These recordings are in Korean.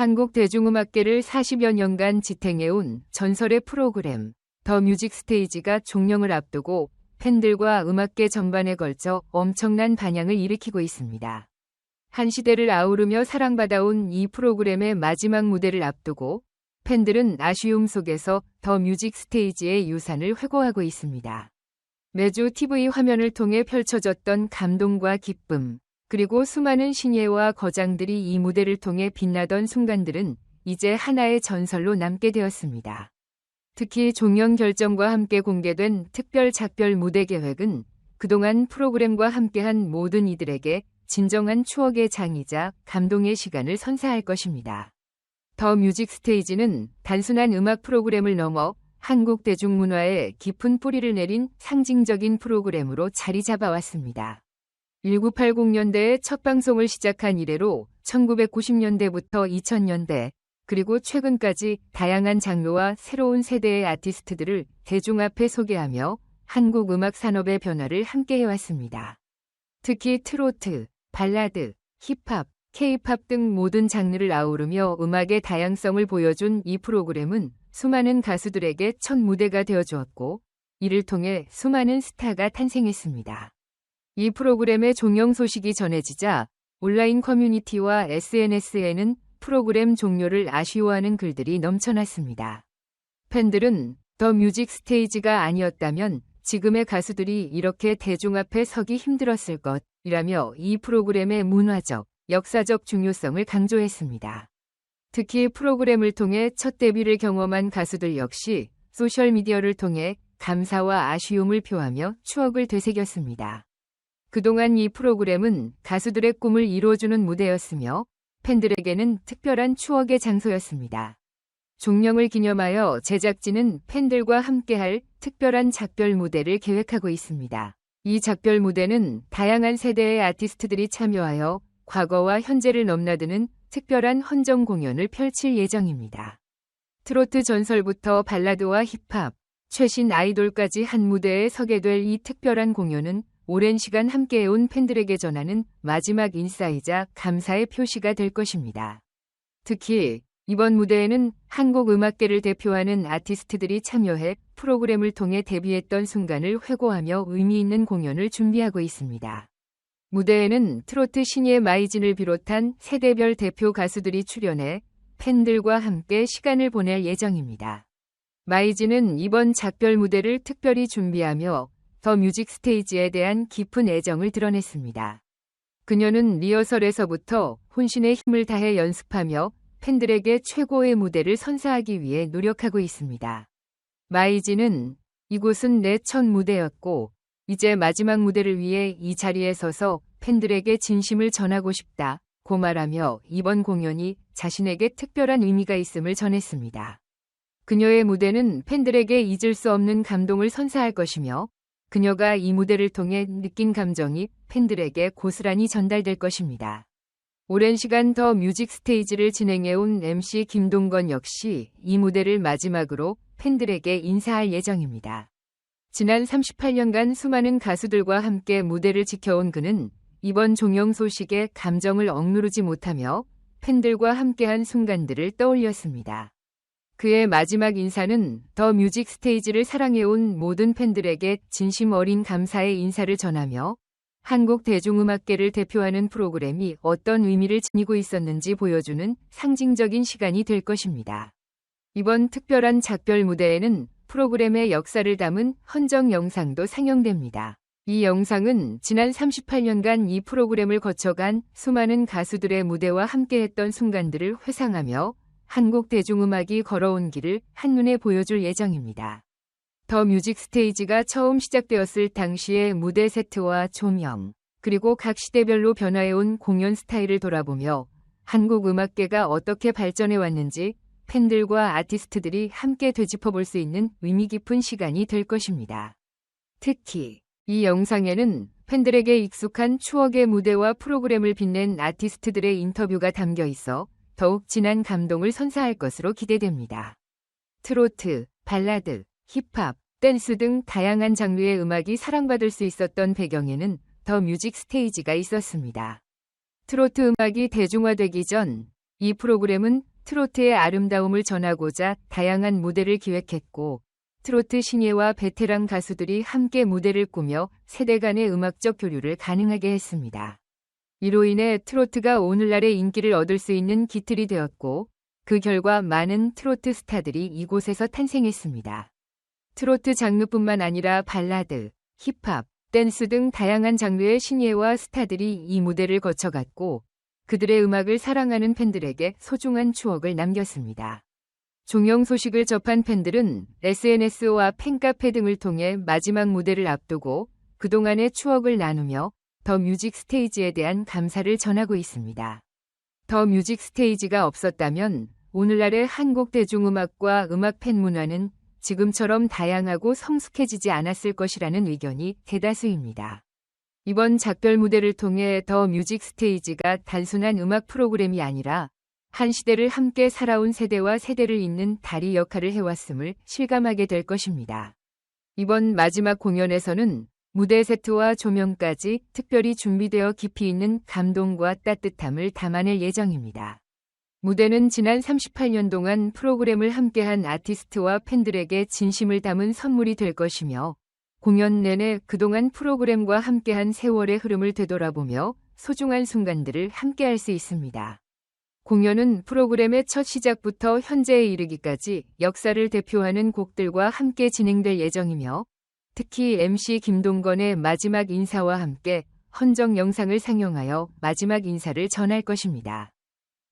한국 대중음악계를 40여 년간 지탱해온 전설의 프로그램 더 뮤직 스테이지가 종영을 앞두고 팬들과 음악계 전반에 걸쳐 엄청난 반향을 일으키고 있습니다. 한 시대를 아우르며 사랑받아온 이 프로그램의 마지막 무대를 앞두고 팬들은 아쉬움 속에서 더 뮤직 스테이지의 유산을 회고하고 있습니다. 매주 TV 화면을 통해 펼쳐졌던 감동과 기쁨, 그리고 수많은 신예와 거장들이 이 무대를 통해 빛나던 순간들은 이제 하나의 전설로 남게 되었습니다. 특히 종영 결정과 함께 공개된 특별 작별 무대 계획은 그동안 프로그램과 함께한 모든 이들에게 진정한 추억의 장이자 감동의 시간을 선사할 것입니다. 더 뮤직 스테이지는 단순한 음악 프로그램을 넘어 한국 대중문화에 깊은 뿌리를 내린 상징적인 프로그램으로 자리 잡아왔습니다. 1980년대에 첫 방송을 시작한 이래로 1990년대부터 2000년대 그리고 최근까지 다양한 장르와 새로운 세대의 아티스트들을 대중 앞에 소개하며 한국 음악 산업의 변화를 함께 해왔습니다. 특히 트로트, 발라드, 힙합, 케이팝 등 모든 장르를 아우르며 음악의 다양성을 보여준 이 프로그램은 수많은 가수들에게 첫 무대가 되어 주었고 이를 통해 수많은 스타가 탄생했습니다. 이 프로그램의 종영 소식이 전해지자 온라인 커뮤니티와 SNS에는 프로그램 종료를 아쉬워하는 글들이 넘쳐났습니다. 팬들은 더 뮤직 스테이지가 아니었다면 지금의 가수들이 이렇게 대중 앞에 서기 힘들었을 것이라며 이 프로그램의 문화적, 역사적 중요성을 강조했습니다. 특히 프로그램을 통해 첫 데뷔를 경험한 가수들 역시 소셜미디어를 통해 감사와 아쉬움을 표하며 추억을 되새겼습니다. 그동안 이 프로그램은 가수들의 꿈을 이루어주는 무대였으며 팬들에게는 특별한 추억의 장소였습니다. 종영을 기념하여 제작진은 팬들과 함께할 특별한 작별 무대를 계획하고 있습니다. 이 작별 무대는 다양한 세대의 아티스트들이 참여하여 과거와 현재를 넘나드는 특별한 헌정 공연을 펼칠 예정입니다. 트로트 전설부터 발라드와 힙합, 최신 아이돌까지 한 무대에 서게 될 이 특별한 공연은 오랜 시간 함께해온 팬들에게 전하는 마지막 인사이자 감사의 표시가 될 것입니다. 특히 이번 무대에는 한국 음악계를 대표하는 아티스트들이 참여해 프로그램을 통해 데뷔했던 순간을 회고하며 의미 있는 공연을 준비하고 있습니다. 무대에는 트로트 신예 마이진을 비롯한 세대별 대표 가수들이 출연해 팬들과 함께 시간을 보낼 예정입니다. 마이진은 이번 작별 무대를 특별히 준비하며 더 뮤직 스테이지에 대한 깊은 애정을 드러냈습니다. 그녀는 리허설에서부터 혼신의 힘을 다해 연습하며 팬들에게 최고의 무대를 선사하기 위해 노력하고 있습니다. 마이지는 이곳은 내 첫 무대였고 이제 마지막 무대를 위해 이 자리에 서서 팬들에게 진심을 전하고 싶다. 고 말하며 이번 공연이 자신에게 특별한 의미가 있음을 전했습니다. 그녀의 무대는 팬들에게 잊을 수 없는 감동을 선사할 것이며 그녀가 이 무대를 통해 느낀 감정이 팬들에게 고스란히 전달될 것입니다. 오랜 시간 더 뮤직 스테이지를 진행해온 MC 김동건 역시 이 무대를 마지막으로 팬들에게 인사할 예정입니다. 지난 38년간 수많은 가수들과 함께 무대를 지켜온 그는 이번 종영 소식에 감정을 억누르지 못하며 팬들과 함께한 순간들을 떠올렸습니다. 그의 마지막 인사는 더 뮤직 스테이지를 사랑해온 모든 팬들에게 진심 어린 감사의 인사를 전하며 한국 대중음악계를 대표하는 프로그램이 어떤 의미를 지니고 있었는지 보여주는 상징적인 시간이 될 것입니다. 이번 특별한 작별 무대에는 프로그램의 역사를 담은 헌정 영상도 상영됩니다. 이 영상은 지난 38년간 이 프로그램을 거쳐간 수많은 가수들의 무대와 함께했던 순간들을 회상하며 한국 대중음악이 걸어온 길을 한눈에 보여줄 예정입니다. 더 뮤직 스테이지가 처음 시작되었을 당시의 무대 세트와 조명, 그리고 각 시대별로 변화해온 공연 스타일을 돌아보며 한국 음악계가 어떻게 발전해 왔는지 팬들과 아티스트들이 함께 되짚어 볼 수 있는 의미 깊은 시간이 될 것입니다. 특히 이 영상에는 팬들에게 익숙한 추억의 무대와 프로그램을 빛낸 아티스트들의 인터뷰가 담겨 있어 더욱 진한 감동을 선사할 것으로 기대됩니다. 트로트, 발라드, 힙합, 댄스 등 다양한 장르의 음악이 사랑받을 수 있었던 배경에는 더 뮤직 스테이지가 있었습니다. 트로트 음악이 대중화되기 전 이 프로그램은 트로트의 아름다움을 전하고자 다양한 무대를 기획했고, 트로트 신예와 베테랑 가수들이 함께 무대를 꾸며 세대 간의 음악적 교류를 가능하게 했습니다. 이로 인해 트로트가 오늘날의 인기를 얻을 수 있는 기틀이 되었고, 그 결과 많은 트로트 스타들이 이곳에서 탄생했습니다. 트로트 장르뿐만 아니라 발라드, 힙합, 댄스 등 다양한 장르의 신예와 스타들이 이 무대를 거쳐갔고, 그들의 음악을 사랑하는 팬들에게 소중한 추억을 남겼습니다. 종영 소식을 접한 팬들은 SNS와 팬카페 등을 통해 마지막 무대를 앞두고 그동안의 추억을 나누며 더 뮤직 스테이지에 대한 감사를 전하고 있습니다. 더 뮤직 스테이지가 없었다면 오늘날의 한국 대중음악과 음악 팬 문화는 지금처럼 다양하고 성숙해지지 않았을 것이라는 의견이 대다수입니다. 이번 작별 무대를 통해 더 뮤직 스테이지가 단순한 음악 프로그램이 아니라 한 시대를 함께 살아온 세대와 세대를 잇는 다리 역할을 해왔음을 실감하게 될 것입니다. 이번 마지막 공연에서는 무대 세트와 조명까지 특별히 준비되어 깊이 있는 감동과 따뜻함을 담아낼 예정입니다. 무대는 지난 38년 동안 프로그램을 함께한 아티스트와 팬들에게 진심을 담은 선물이 될 것이며 공연 내내 그동안 프로그램과 함께한 세월의 흐름을 되돌아보며 소중한 순간들을 함께할 수 있습니다. 공연은 프로그램의 첫 시작부터 현재에 이르기까지 역사를 대표하는 곡들과 함께 진행될 예정이며 특히 MC 김동건의 마지막 인사와 함께 헌정 영상을 상영하여 마지막 인사를 전할 것입니다.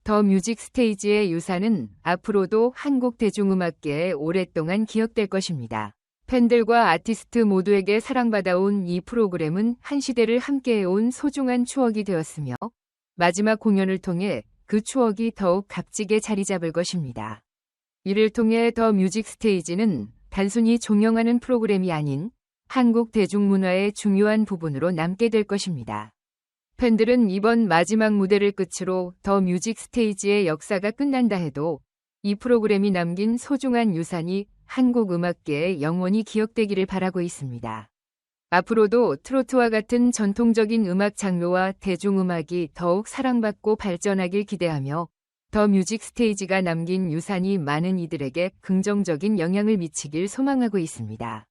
더 뮤직 스테이지의 유산은 앞으로도 한국 대중음악계에 오랫동안 기억될 것입니다. 팬들과 아티스트 모두에게 사랑받아온 이 프로그램은 한 시대를 함께해온 소중한 추억이 되었으며 마지막 공연을 통해 그 추억이 더욱 값지게 자리 잡을 것입니다. 이를 통해 더 뮤직 스테이지는 단순히 종영하는 프로그램이 아닌 한국 대중문화의 중요한 부분으로 남게 될 것입니다. 팬들은 이번 마지막 무대를 끝으로 더 뮤직 스테이지의 역사가 끝난다 해도 이 프로그램이 남긴 소중한 유산이 한국 음악계에 영원히 기억되기를 바라고 있습니다. 앞으로도 트로트와 같은 전통적인 음악 장르와 대중음악이 더욱 사랑받고 발전하길 기대하며 더 뮤직 스테이지가 남긴 유산이 많은 이들에게 긍정적인 영향을 미치길 소망하고 있습니다.